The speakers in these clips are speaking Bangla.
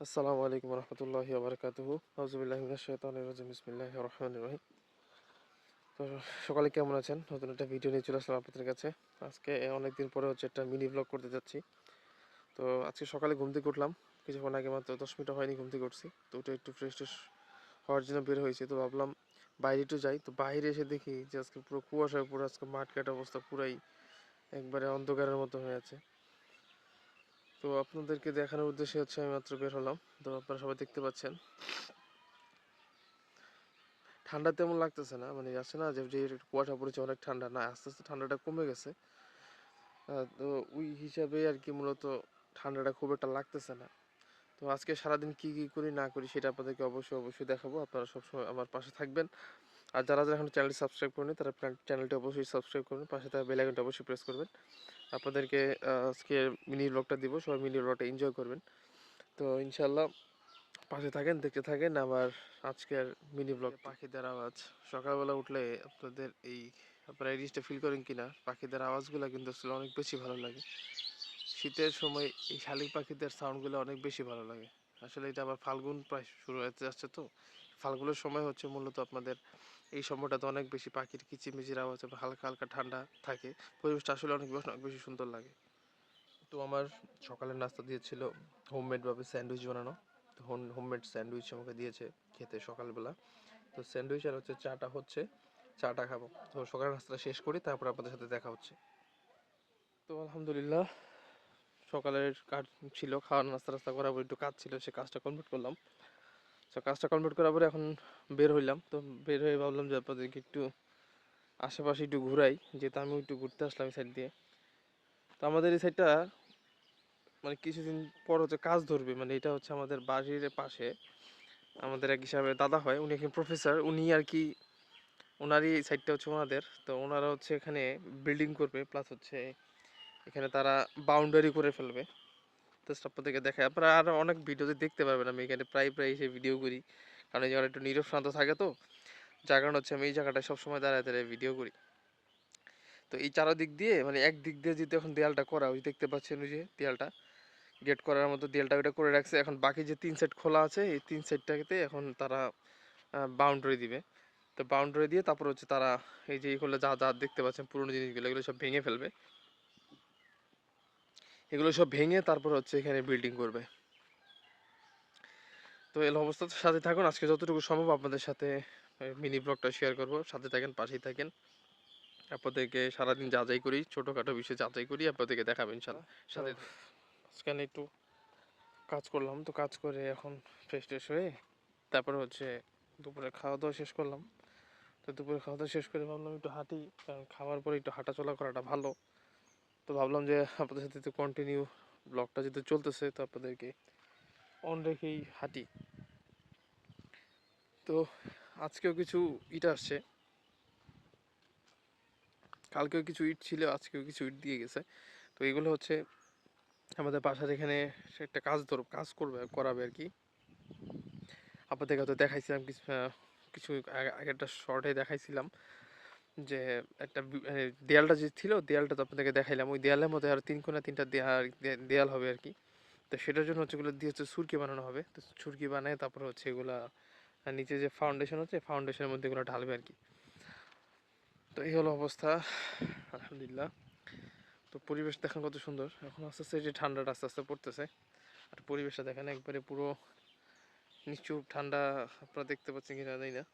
আসসালামু আলাইকুম রহমতুল্লাহি আবরকাতুহু রাজিম। বিসমিল্লাহির রহমানির রহিম। তো সকালে কেমন আছেন? নতুন একটা ভিডিও নিয়ে চলে আসলাম আপনাদের কাছে। আজকে অনেকদিন পরে হচ্ছে একটা মিনি ব্লগ করতে যাচ্ছি। তো আজকে সকালে ঘুম থেকে উঠলাম। কিছুক্ষণ আগে মাত্র দশ মিনিট হয়নি ঘুম থেকে উঠছি। তো ওটা একটু ফ্রেশ ট্রেশ হওয়ার জন্য বের হয়েছে। তো ভাবলাম বাইরে একটু যাই। তো বাইরে এসে দেখি যে আজকে পুরো কুয়াশায় পুরো আজকে মাঠ কাটা অবস্থা পুরাই একবারে অন্ধকারের মতো হয়ে আছে। তো আপনাদেরকে দেখানোর উদ্দেশ্যে হচ্ছে আমি মাত্র বের হলাম। তো আপনারা সবাই দেখতে পাচ্ছেন। ঠান্ডা তেমন লাগতেছে না মানে আছে না যে কুয়াশা পড়েছে অনেক ঠান্ডা। না, আস্তে আস্তে ঠান্ডাটা কমে গেছে। তো ওই হিসাবে আর কি মূলত ঠান্ডাটা খুব একটা লাগতেছে না। তো আজকে সারাদিন কি কি করি, না করি সেটা আপনাদেরকে অবশ্যই অবশ্যই দেখাবো। আপনারা সবসময় আমার পাশে থাকবেন। আর যারা যারা এখন চ্যানেলটি সাবস্ক্রাইব করেনি তারা চ্যানেলটি অবশ্যই সাবস্ক্রাইব করবেন পাশে থাকা বেল আইকনটা অবশ্যই প্রেস করবেন। আপনাদেরকে আজকে মিনি ব্লগটা দিব, সবাই মিনি ব্লগটা এনজয় করবেন। তো ইনশাল্লাহ পাশে থাকেন, দেখতে থাকেন, আবার আজকের মিনি ব্লগ পাখিদের আওয়াজ, সকালবেলা উঠলে আপনাদের এই, আপনারা এই জিনিসটা ফিল করেন কিনা, পাখিদের আওয়াজগুলো কিন্তু আসলে অনেক বেশি ভালো লাগে। শীতের সময় এই শালিক পাখিদের সাউন্ডগুলো অনেক বেশি ভালো লাগে। আসলে এটা আবার ফাল্গুন প্রায় শুরু হতে যাচ্ছে তো। ফাল্গুনের সময় হচ্ছে মূলত আপনাদের এই সময়টাতে অনেক বেশি পাখির কিচিমিচির আওয়াজ হালকা হালকা ঠান্ডা থাকে। পরিবেশটা আসলে অনেক বেশ- অনেক বেশি সুন্দর লাগে। তো আমার সকালের নাস্তা দিয়েছিল হোমমেডভাবে স্যান্ডউইচ বানানো। তো হোমমেড স্যান্ডউইচ আমাকে দিয়েছে খেতে সকালবেলা। তো স্যান্ডউইচ আর হচ্ছে চাটা হচ্ছে, চাটা খাব। তো সকালের নাস্তাটা শেষ করি, তারপর আপনাদের সাথে দেখা হচ্ছে। তো আলহামদুলিল্লাহ সকালের কাজ ছিল খাওয়া নাস্তা টাস্তা করার পর একটু কাজ ছিল, সে কাজটা কমপ্লিট করলাম। তো কাজটা কমপ্লিট করার পরে এখন বের হইলাম। তো বের হয়ে ভাবলাম যে আপনাদেরকে একটু আশেপাশে একটু ঘুরাই, যেহেতু আমি একটু ঘুরতে আসলাম এই সাইড দিয়ে। তো আমাদের এই সাইডটা মানে কিছুদিন পর হচ্ছে কাজ ধরবে মানে এটা হচ্ছে আমাদের বাড়ির পাশে। আমাদের এক হিসাবে দাদা হয়, উনি একজন প্রফেসর উনি আর কি ওনারই সাইডটা হচ্ছে ওনাদের। তো ওনারা হচ্ছে এখানে বিল্ডিং করবে প্লাস হচ্ছে এখানে তারা বাউন্ডারি করে ফেলবে। তো আপনাদেরকে দেখায় আপনারা আরও অনেক ভিডিওতে দেখতে পারবেন আমি এখানে প্রায় প্রায় এসে ভিডিও করি। কারণ এই জায়গাটা একটু নীরব শান্ত থাকে তো। যার কারণে হচ্ছে আমি এই জায়গাটায় সবসময় দাঁড়ায় দাঁড়ায় ভিডিও করি। তো এই চারদিক দিয়ে মানে এক দিক দিয়ে যদি এখন দেয়ালটা করা, ওই দেখতে পাচ্ছেন ওই যে দেয়ালটা। গেট করার মতো দেয়ালটা ওইটা করে রাখছে। এখন বাকি যে তিন সেট খোলা আছে, এই তিন সেটটাকে এখন তারা বাউন্ডারি দিবে। তো বাউন্ডারি দিয়ে তারপর হচ্ছে তারা এই যে এগুলো যা যা দেখতে পাচ্ছেন পুরনো জিনিসগুলো, এগুলো সব ভেঙে ফেলবে। এগুলো সব ভেঙে তারপর হচ্ছে এখানে বিল্ডিং করবে। তো এর অবস্থার সাথে থাকুন। আজকে যতটুকু সম্ভব আপনাদের সাথে মিনি ব্লগটা শেয়ার করব। সাথে থাকেন পাশেই থাকেন। আপনাদেরকে সারাদিন যাচাই করি ছোটোখাটো বিষয়ে যাচাই করি আপনাদেরকে দেখাবেন ইনশাল্লাহ। সাথে সেখানে একটু কাজ করলাম। তো কাজ করে এখন ফ্রেশ ট্রেশ হয়ে তারপরে হচ্ছে দুপুরে খাওয়া দাওয়া শেষ করলাম। তো দুপুরে খাওয়া দাওয়া শেষ করে ভাবলাম একটু হাঁটি কারণ খাওয়ার পরে একটু হাঁটাচলা করাটা ভালো। তো ভাবলাম যে আপনাদের সাথে তো কন্টিনিউ ব্লগটা যেহেতু চলতেছে, তো আপনাদেরকে অন রেখেই হাঁটি। তো আজকেও কিছু ইট আসছে। কালকেও কিছু ইট ছিল, আজকেও কিছু ইট দিয়ে গেছে। তো এগুলো হচ্ছে আমাদের বাসার এখানে সে একটা কাজ ধর, কাজ করবে, করাবে আর কি। আপনাদের হয়তো দেখাইছিলাম, কিছু কিছু আগে- আগেরটা শর্টে দেখাইছিলাম। যে একটা বি- দেয়ালটা যে ছিল, দেয়ালটা তো আপনাদেরকে দেখাইলাম, ওই দেয়ালের মধ্যে আর তিন কোনা তিনটা দেয়াল হবে আর কি তো সেটার জন্য হচ্ছে এগুলো দিয়ে হচ্ছে সুরকি বানানো হবে। তো সুরকি বানায় তারপর হচ্ছে এগুলা নিচে যে ফাউন্ডেশন হচ্ছে ফাউন্ডেশনের মধ্যে এগুলো ঢালবে আর কি তো এই হলো অবস্থা, আলহামদুলিল্লাহ। তো পরিবেশ দেখেন কত সুন্দর। এখন আস্তে আস্তে যে ঠান্ডাটা আস্তে আস্তে পড়তেছে, আর পরিবেশটা দেখেন একবারে পুরো নিচু ঠান্ডা, আপনারা দেখতে পাচ্ছেন কিনা জানি না।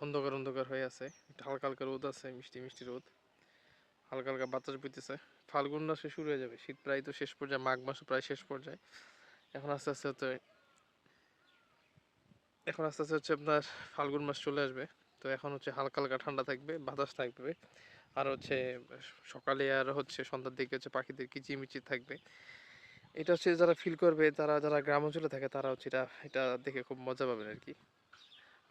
অন্ধকার অন্ধকার হয়ে আছে। একটু হালকা হালকা রোদ আছে, মিষ্টি মিষ্টি রোদ। হালকা হালকা বাতাস বইতেছে। ফাল্গুন মাসে শুরু হয়ে যাবে। শীত প্রায় তো শেষ পর্যায়ে, মাঘ মাসে প্রায় শেষ পর্যায়ে। এখন আস্তে আস্তে হচ্ছে এখন আস্তে আস্তে হচ্ছে আপনার ফাল্গুন মাস চলে আসবে। তো এখন হচ্ছে হালকা হালকা ঠান্ডা থাকবে, বাতাস থাকবে। আর হচ্ছে সকালে আর হচ্ছে সন্ধ্যার দিকে হচ্ছে পাখিদের কিচিমিচি থাকবে। এটা হচ্ছে যারা ফিল করবে, তারা যারা গ্রাম অঞ্চলে থাকে, তারা হচ্ছে এটা এটা দেখে খুব মজা পাবেন আর কি।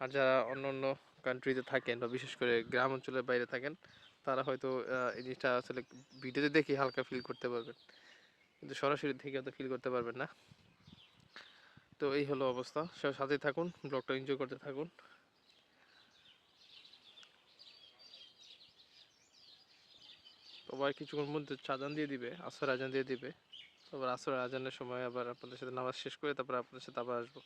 আর যারা অন্য অন্য কান্ট্রিতে থাকেন বা বিশেষ করে গ্রাম অঞ্চলের বাইরে থাকেন, তারা হয়তো এই জিনিসটা আসলে ভিডিওতে দেখে হালকা ফিল করতে পারবেন। কিন্তু সরাসরি দেখে হয়তো ফিল করতে পারবেন না। তো এই হলো অবস্থা। সব সাথে থাকুন ব্লগটা এনজয় করতে থাকুন। সবাই কিছুক্ষণ মধ্যে চাঁদান দিয়ে দিবে, আসর আজান দিয়ে দিবে। তারপর আসরের আজানের সময় আবার আপনাদের সাথে নামাজ শেষ করে তারপর আপনাদের সাথে আবার আসব।